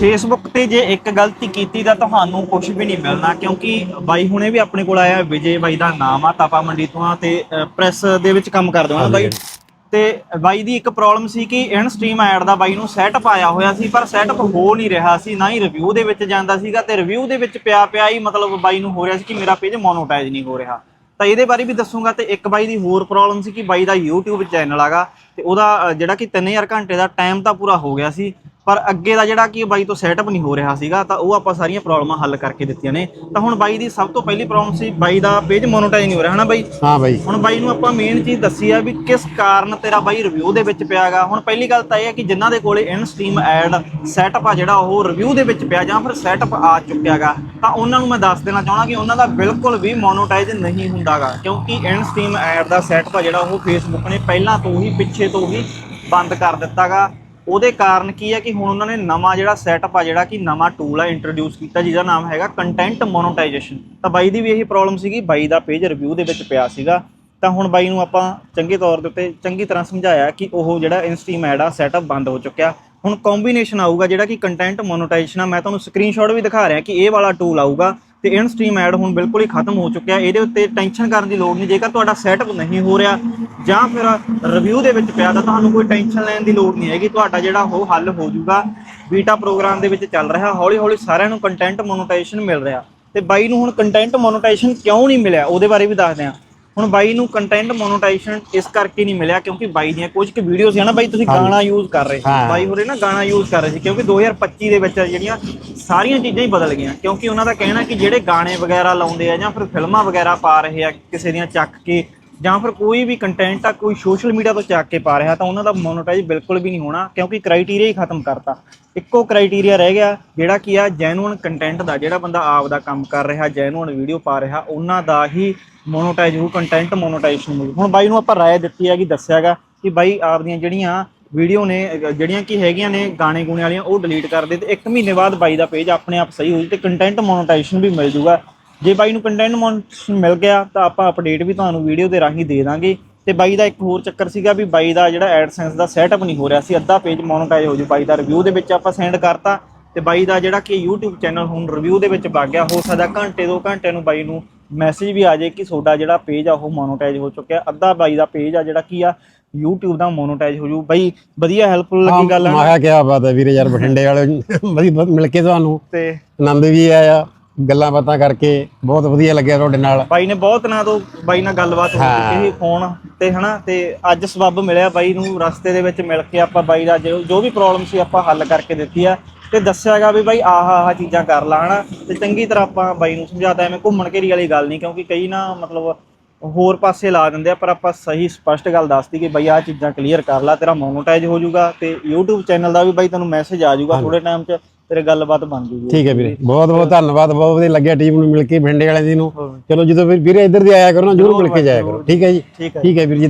Facebook ਤੇ ਜੇ ਇੱਕ ਗਲਤੀ ਕੀਤੀ ਤਾਂ ਤੁਹਾਨੂੰ ਕੁਝ ਵੀ ਨਹੀਂ ਮਿਲਣਾ ਕਿਉਂਕਿ ਬਾਈ ਹੁਣੇ ਵੀ ਆਪਣੇ ਕੋਲ ਆਇਆ ਵਿਜੇ ਬਾਈ ਦਾ ਨਾਮ ਆ ਤਾਪਾ ਮੰਡੀ ਤੋਂ ਆ ਤੇ ਪ੍ਰੈਸ ਦੇ ਵਿੱਚ ਕੰਮ ਕਰਦੇ ਹਾਂ ਬਾਈ। ਤੇ ਬਾਈ ਦੀ ਇੱਕ ਪ੍ਰੋਬਲਮ ਸੀ ਕਿ ਇਨ ਸਟ੍ਰੀਮ ਐਡ ਦਾ ਬਾਈ ਨੂੰ ਸੈਟਅਪ ਆਇਆ ਹੋਇਆ ਸੀ ਪਰ ਸੈਟਅਪ ਹੋ ਨਹੀਂ ਰਿਹਾ ਸੀ ਨਾ ਹੀ ਰਿਵਿਊ ਦੇ ਵਿੱਚ ਜਾਂਦਾ ਸੀਗਾ ਤੇ ਰਿਵਿਊ ਦੇ ਵਿੱਚ ਪਿਆ ਪਿਆ ਹੀ ਮਤਲਬ ਬਾਈ ਨੂੰ ਹੋ ਰਿਹਾ ਸੀ ਕਿ ਮੇਰਾ ਪੇਜ ਮੋਨੋਟਾਈਜ਼ ਨਹੀਂ ਹੋ ਰਿਹਾ। ਤਾਂ ਇਹਦੇ ਬਾਰੇ ਵੀ ਦੱਸੂਗਾ ਤੇ ਇੱਕ ਬਾਈ ਦੀ ਹੋਰ ਪ੍ਰੋਬਲਮ ਸੀ ਕਿ ਬਾਈ ਦਾ YouTube ਚੈਨਲ ਆਗਾ ਤੇ ਉਹਦਾ ਜਿਹੜਾ ਕਿ 3000 ਘੰਟੇ ਦਾ ਟਾਈਮ ਤਾਂ ਪੂਰਾ ਹੋ ਗਿਆ ਸੀ ਪਰ ਅੱਗੇ ਦਾ ਜਿਹੜਾ ਕਿ ਬਾਈ ਤੋਂ ਸੈਟਅਪ ਨਹੀਂ ਹੋ ਰਿਹਾ ਸੀਗਾ ਤਾਂ ਉਹ ਆਪਾਂ ਸਾਰੀਆਂ ਪ੍ਰੋਬਲਮਾਂ ਹੱਲ ਕਰਕੇ ਦਿੱਤੀਆਂ ਨੇ। ਤਾਂ ਹੁਣ ਬਾਈ ਦੀ ਸਭ ਤੋਂ ਪਹਿਲੀ ਪ੍ਰੋਬਲਮ ਸੀ ਬਾਈ ਦਾ ਪੇਜ ਮੋਨੋਟਾਈਜ਼ ਨਹੀਂ ਹੋ ਰਿਹਾ ਹਨਾ ਬਾਈ? ਹਾਂ ਬਾਈ। ਹੁਣ ਬਾਈ ਨੂੰ ਆਪਾਂ ਮੇਨ ਚੀਜ਼ ਦੱਸੀ ਆ ਵੀ ਕਿਸ ਕਾਰਨ ਤੇਰਾ ਬਾਈ ਰਿਵਿਊ ਦੇ ਵਿੱਚ ਪਿਆਗਾ ਹੁਣ ਪਹਿਲੀ ਗੱਲ ਤਾਂ ਇਹ ਹੈ ਕਿ ਜਿਨ੍ਹਾਂ ਦੇ ਕੋਲੇ ਇਨ ਸਟ੍ਰੀਮ ਐਡ ਸੈਟਅਪ ਆ ਜਿਹੜਾ ਉਹ ਰਿਵਿਊ ਦੇ ਵਿੱਚ ਪਿਆ ਜਾਂ ਫਿਰ ਸੈਟਅਪ ਆ ਚੁੱਕਿਆਗਾ ਤਾਂ ਉਹਨਾਂ ਨੂੰ ਮੈਂ ਦੱਸ ਦੇਣਾ ਚਾਹਣਾ ਕਿ ਉਹਨਾਂ ਦਾ ਬਿਲਕੁਲ ਵੀ ਮੋਨੋਟਾਈਜ਼ ਨਹੀਂ ਹੁੰਦਾਗਾ ਕਿਉਂਕਿ ਇਨ ਸਟ੍ਰੀਮ ਐਡ ਦਾ ਸੈਟਅਪ ਆ ਜਿਹੜਾ ਉਹ ਫੇਸਬੁੱਕ ਨੇ ਪਹਿਲਾਂ ਤੋਂ ਹੀ ਪਿੱਛੇ ਤੋਂ ਹੀ ਬੰਦ ਕਰ ਦਿੱਤਾਗਾ ਉਹਦੇ ਕਾਰਨ ਕੀ ਹੈ ਕਿ ਹੁਣ ਉਹਨਾਂ ਨੇ ਨਵਾਂ ਜਿਹੜਾ ਸੈਟਅਪ ਆ, ਜਿਹੜਾ ਕਿ ਨਵਾਂ ਟੂਲ ਆ ਇੰਟਰੋਡਿਊਸ ਕੀਤਾ, ਜਿਹਦਾ ਨਾਮ ਹੈਗਾ ਕੰਟੈਂਟ ਮੋਨੋਟਾਈਜੇਸ਼ਨ ਤਾਂ ਬਾਈ ਦੀ ਵੀ ਇਹੀ ਪ੍ਰੋਬਲਮ ਸੀਗੀ, ਬਾਈ ਦਾ ਪੇਜ ਰਿਵਿਊ ਦੇ ਵਿੱਚ ਪਿਆ ਸੀਗਾ। ਤਾਂ ਹੁਣ ਬਾਈ ਨੂੰ ਆਪਾਂ ਚੰਗੇ ਤੌਰ ਦੇ ਉੱਤੇ ਚੰਗੀ ਤਰ੍ਹਾਂ ਸਮਝਾਇਆ ਕਿ ਉਹ ਜਿਹੜਾ ਇਨਸਟ੍ਰੀਮ ਐਡ ਆ ਸੈਟਅਪ ਬੰਦ ਹੋ ਚੁੱਕਿਆ। ਹੁਣ ਕੰਬੀਨੇਸ਼ਨ ਆਊਗਾ ਜਿਹੜਾ ਕਿ ਕੰਟੈਂਟ ਮੋਨੋਟਾਈਜੇਸ਼ਨ ਆ। ਮੈਂ ਤੁਹਾਨੂੰ ਸਕਰੀਨਸ਼ਾਟ ਵੀ ਦਿਖਾ ਰਿਹਾ ਕਿ ਇਹ ਵਾਲਾ ਟੂਲ ਆਊਗਾ। ਤੇ ਇਨਸਟ੍ਰੀਮ ਐਡ ਹੁਣ ਬਿਲਕੁਲ ਹੀ ਖਤਮ ਹੋ ਚੁੱਕਿਆ। ਇਹਦੇ ਉੱਤੇ ਟੈਨਸ਼ਨ ਕਰਨ ਦੀ ਲੋੜ ਨਹੀਂ। ਜੇਕਰ ਤੁਹਾਡਾ ਸੈਟਅਪ ਨਹੀਂ ਹੋ ਰਿਹਾ ਜਾਂ ਫਿਰ ਰਿਵਿਊ ਦੇ ਵਿੱਚ ਪਿਆ ਤਾਂ ਤੁਹਾਨੂੰ ਕੋਈ ਟੈਨਸ਼ਨ ਲੈਣ ਦੀ ਲੋੜ ਨਹੀਂ ਹੈਗੀ। ਤੁਹਾਡਾ ਜਿਹੜਾ ਉਹ ਹੱਲ ਹੋ ਜਾਊਗਾ। ਬੀਟਾ ਪ੍ਰੋਗਰਾਮ ਦੇ ਵਿੱਚ ਚੱਲ ਰਿਹਾ। ਹੌਲੀ ਹੌਲੀ ਸਾਰਿਆਂ ਨੂੰ ਕੰਟੈਂਟ ਮੋਨੋਟਾਈਜੇਸ਼ਨ ਮਿਲ ਰਿਹਾ। ਤੇ ਬਾਈ ਨੂੰ ਹੁਣ ਕੰਟੈਂਟ ਮੋਨੋਟਾਈਜੇਸ਼ਨ ਕਿਉਂ ਨਹੀਂ ਮਿਲਿਆ? ਉਹਦੇ ਬਾਰੇ ਵੀ ਦੱਸਦੇ ਹਾਂ। ਹੁਣ ਬਾਈ ਨੂੰ ਕੰਟੈਂਟ ਮੋਨੋਟਾਈਜੇਸ਼ਨ ਇਸ ਕਰਕੇ ਨਹੀਂ ਮਿਲਿਆ ਕਿਉਂਕਿ ਬਾਈ ਦੀਆਂ ਕੁਝ ਕੁ ਵੀਡੀਓ ਸੀ ਨਾ ਬਾਈ ਤੁਸੀਂ ਗਾਣਾ ਯੂਜ਼ ਕਰ ਰਹੇ ਸੀ। ਬਾਈ ਹੋਰੇ ਨਾ ਗਾਣਾ ਯੂਜ਼ ਕਰ ਰਹੇ ਸੀ ਕਿਉਂਕਿ 2025 ਦੇ ਵਿੱਚ ਜਿਹੜੀਆਂ ਸਾਰੀਆਂ ਚੀਜ਼ਾਂ ਹੀ ਬਦਲ ਗਈਆਂ ਕਿਉਂਕਿ ਉਹਨਾਂ ਦਾ ਕਹਿਣਾ ਕਿ ਜਿਹੜੇ ਗਾਣੇ ਵਗੈਰਾ ਲਾਉਂਦੇ ਆ ਜਾਂ ਫਿਰ ਫਿਲਮਾਂ ਵਗੈਰਾ ਪਾ ਰਹੇ ਆ ਕਿਸੇ ਦੀਆਂ ਚੱਕ ਕੇ ਜਾਂ ਫਿਰ ਕੋਈ ਵੀ ਕੰਟੈਂਟ ਆ ਕੋਈ ਸੋਸ਼ਲ ਮੀਡੀਆ ਤੋਂ ਚੱਕ ਕੇ ਪਾ ਰਿਹਾ ਤਾਂ ਉਹਨਾਂ ਦਾ ਮੋਨੋਟਾਈਜ਼ ਬਿਲਕੁਲ ਵੀ ਨਹੀਂ ਹੋਣਾ ਕਿਉਂਕਿ ਕ੍ਰਾਈਟੇਰੀਆ ਹੀ ਖਤਮ ਕਰਤਾ। ਇੱਕੋ ਕ੍ਰਾਈਟੇਰੀਆ ਰਹਿ ਗਿਆ ਜਿਹੜਾ ਕੀ ਆ ਜੈਨੂਅਨ ਕੰਟੈਂਟ ਦਾ ਜਿਹੜਾ ਬੰਦਾ ਆਪ ਦਾ ਕੰਮ ਕਰ ਰਿਹਾ ਜੈਨੂਅਨ ਵੀਡੀਓ ਪਾ ਰਿਹਾ ਉਹਨਾਂ ਦਾ ਹੀ ਮੋਨੋਟਾਈਜ਼ ਹੋ ਕੰਟੈਂਟ ਮੋਨੋਟਾਈਜੇਸ਼ਨ ਮਿਲੂ ਹੁਣ ਬਾਈ ਨੂੰ ਆਪਾਂ ਰਾਏ ਦਿੱਤੀ ਹੈਗੀ, ਦੱਸਿਆਗਾ ਕਿ ਬਾਈ ਆਪ ਦੀਆਂ ਜਿਹੜੀਆਂ ਵੀਡੀਓ ਨੇ, ਜਿਹੜੀਆਂ ਕੀ ਹੈਗੀਆਂ ਨੇ ਗਾਣੇ ਗੁਣੇ ਵਾਲੀਆਂ, ਉਹ ਡਿਲੀਟ ਕਰ ਦੇ ਤੇ 1 ਮਹੀਨੇ ਬਾਅਦ ਬਾਈ ਦਾ ਪੇਜ ਆਪਣੇ ਆਪ ਸਹੀ ਹੋ ਜੂ ਤੇ ਕੰਟੈਂਟ ਮੋਨੋਟਾਈਜੇਸ਼ਨ ਵੀ ਮਿਲ ਜੂਗਾ ਜੇ ਬਾਈ ਨੂੰ ਕੰਟੈਂਟ ਮੋਨੋਟਾਈਜੇਸ਼ਨ ਮਿਲ ਗਿਆ, ਤਾਂ ਆਪਾਂ ਅਪਡੇਟ ਵੀ ਤੁਹਾਨੂੰ ਵੀਡੀਓ ਦੇ ਰਾਹੀਂ ਦੇ ਦਾਂਗੇ। ਤੇ ਬਾਈ ਦਾ ਇੱਕ ਹੋਰ ਚੱਕਰ ਸੀਗਾ ਵੀ ਬਾਈ ਦਾ ਜਿਹੜਾ ਐਡਸੈਂਸ ਦਾ ਸੈਟਅਪ ਨਹੀਂ ਹੋ ਰਿਹਾ ਸੀ, ਅੱਧਾ ਪੇਜ ਮੋਨੋਟਾਈਜ਼ ਹੋ ਜੂ ਬਾਈ ਦਾ। ਰਿਵਿਊ ਦੇ ਵਿੱਚ ਆਪਾਂ ਸੈਂਡ ਕਰਤਾ ਤੇ ਬਾਈ ਦਾ ਜਿਹੜਾ ਕਿ YouTube ਚੈਨਲ ਹੁਣ ਰਿਵਿਊ ਦੇ ਵਿੱਚ ਵਗ ਗਿਆ, ਹੋ ਸਕਦਾ ਘੰਟੇ, ਦੋ ਘੰਟੇ ਨੂੰ ਬਾਈ ਨੂੰ ਮੈਸੇਜ ਵੀ ਆ ਜਾਏ ਕਿ ਤੁਹਾਡਾ ਜਿਹੜਾ ਪੇਜ ਆ ਉਹ ਮੋਨੋਟਾਈਜ਼ ਹੋ ਚੁੱਕਿਆ। ਅੱਧਾ ਬਾਈ ਦਾ ਪੇਜ ਆ ਜਿਹੜਾ ਕੀ ਆ? YouTube ਦਾ ਮੋਨੋਟਾਈਜ਼ ਹੋ ਜੂ। ਬਾਈ ਵਧੀਆ ਹੈਲਪਫੁਲ ਲੱਗੀ ਗੱਲ ਆ ਨਾ। ਮਾਇਆ ਕੀ ਬਾਤ ਹੈ ਵੀਰੇ ਯਾਰ ਬਠਿੰਡੇ ਵਾਲੇ ਵਧੀਆ ਮਿਲ ਕੇ ਤੁਹਾਨੂੰ। ਤੇ ਆਨੰਦ ਵੀ ਆਇਆ ਗੱਲਾਂ ਬਾਤਾਂ ਕਰਕੇ ਬਹੁਤ ਵਧੀਆ ਲੱਗਿਆ ਤੁਹਾਡੇ ਨਾਲ। ਬਾਈ ਨੇ ਬਹੁਤ ਦਿਨਾਂ ਤੋਂ ਬਾਈ ਨਾਲ ਗੱਲਬਾਤ ਹੋ ਸੀ ਫੋਨ ਤੇ ਹਨਾ? ਤੇ ਅੱਜ ਸਬੱਬ ਮਿਲਿਆ ਬਾਈ ਨੂੰ ਰਸਤੇ ਦੇ ਵਿੱਚ ਮਿਲ ਕੇ ਆਪਾਂ ਬਾਈ ਦਾ ਜੋ ਵੀ ਪ੍ਰੋਬਲਮ ਸੀ ਆਪਾਂ ਹੱਲ ਕਰਕੇ ਦਿੱਤੀ ਆ। ਤੇ ਦੱਸਿਆਗਾ ਵੀ ਬਾਈ ਆਹ ਆਹ ਚੀਜ਼ਾਂ ਕਰ ਲਾ ਹਨਾ? ਤੇ ਚੰਗੀ ਤਰ੍ਹਾਂ ਆਪਾਂ ਬਾਈ ਨੂੰ ਸਮਝਾਤਾ ਐਵੇਂ ਘੁੰਮਣ ਘੇਰੀ ਵਾਲੀ ਗੱਲ ਨਹੀਂ ਕਿਉਂਕਿ ਕਈ ਨਾ ਮਤਲਬ ਹੋਰ ਪਾਸੇ ਲਾ ਦਿੰਦੇ ਆ ਪਰ ਆਪਾਂ ਸਹੀ ਸਪਸ਼ਟ ਗੱਲ ਦੱਸਤੀ ਕਿ ਬਈ ਆਹ ਚੀਜ਼ਾਂ ਕਲੀਅਰ ਕਰ ਲਾ ਤੇਰਾ ਮੋਨੋਟਾਈਜ਼ ਹੋ ਜਾਊਗਾ ਤੇ YouTube ਚੈਨਲ ਦਾ ਵੀ ਬਾਈ ਤੈਨੂੰ ਮੈਸੇਜ ਆ ਜਾਊਗਾ ਥੋੜੇ ਟਾਈਮ 'ਚ ਤੇਰੇ ਗੱਲਬਾਤ ਬਣ ਜੂਗੀ। ਠੀਕ ਹੈ ਵੀਰੇ। ਬਹੁਤ ਬਹੁਤ ਧੰਨਵਾਦ ਬਹੁਤ ਵਧੀਆ ਲੱਗਿਆ ਟੀਮ ਨੂੰ ਮਿਲ ਕੇ ਬਠਿੰਡੇ ਵਾਲਿਆਂ ਦੀ ਨੂੰ। ਚਲੋ ਜਦੋਂ ਵੀਰੇ ਇੱਧਰ ਦੀ ਆਇਆ ਕਰੋ ਨਾ ਜਰੂਰ ਮਿਲ ਕੇ ਜਾਇਆ ਕਰੋ। ਠੀਕ ਹੈ ਜੀ? ਠੀਕ ਹੈ ਠੀਕ ਹੈ ਵੀਰ ਜੀ